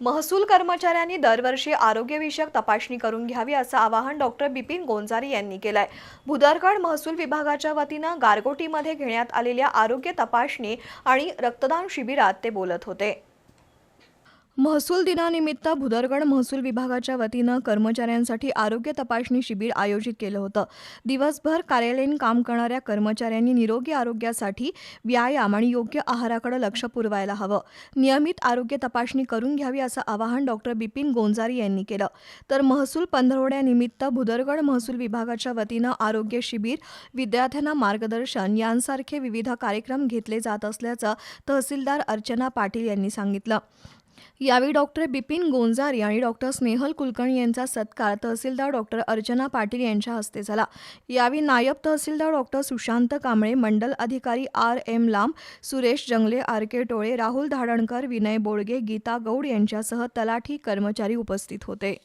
महसूल कर्मचाऱ्यांनी दरवर्षी आरोग्यविषयक तपासणी करून घ्यावी असं आवाहन डॉक्टर बिपिन गोंजारी यांनी केलंय. भुदरगड महसूल विभागाच्या वतीनं गारगोटीमध्ये घेण्यात आलेल्या आरोग्य तपासणी आणि रक्तदान शिबिरात ते बोलत होते. महसूल दिनानिमित्त भुदरगड महसूल विभागाच्या वतीनं कर्मचाऱ्यांसाठी आरोग्य तपासणी शिबिर आयोजित केलं होतं. दिवसभर कार्यालयीन काम करणाऱ्या कर्मचाऱ्यांनी निरोगी आरोग्यासाठी व्यायाम आणि योग्य आहाराकडे लक्ष पुरवायला हवं. नियमित आरोग्य तपासणी करून घ्यावी असं आवाहन डॉक्टर बिपिन गोंजारी यांनी केलं. तर महसूल पंधरवड्यानिमित्त भुदरगड महसूल विभागाच्या वतीनं आरोग्य शिबिर विद्यार्थ्यांना मार्गदर्शन यांसारखे विविध कार्यक्रम घेतले जात असल्याचं तहसीलदार अर्चना पाटील यांनी सांगितलं. यावेळी डॉक्टर बिपिन गोंजारी आणि डॉक्टर स्नेहल कुलकर्णी यांचा सत्कार तहसीलदार डॉक्टर अर्चना पाटील यांच्या हस्ते झाला. यावेळी नायब तहसीलदार डॉक्टर सुशांत कांबळे मंडल अधिकारी R. M. Lamb Suresh Jangle R. K. Tole Rahul Dhadankar Vinay Bodge Gita Gaud यांच्यासह तलाठी कर्मचारी उपस्थित होते.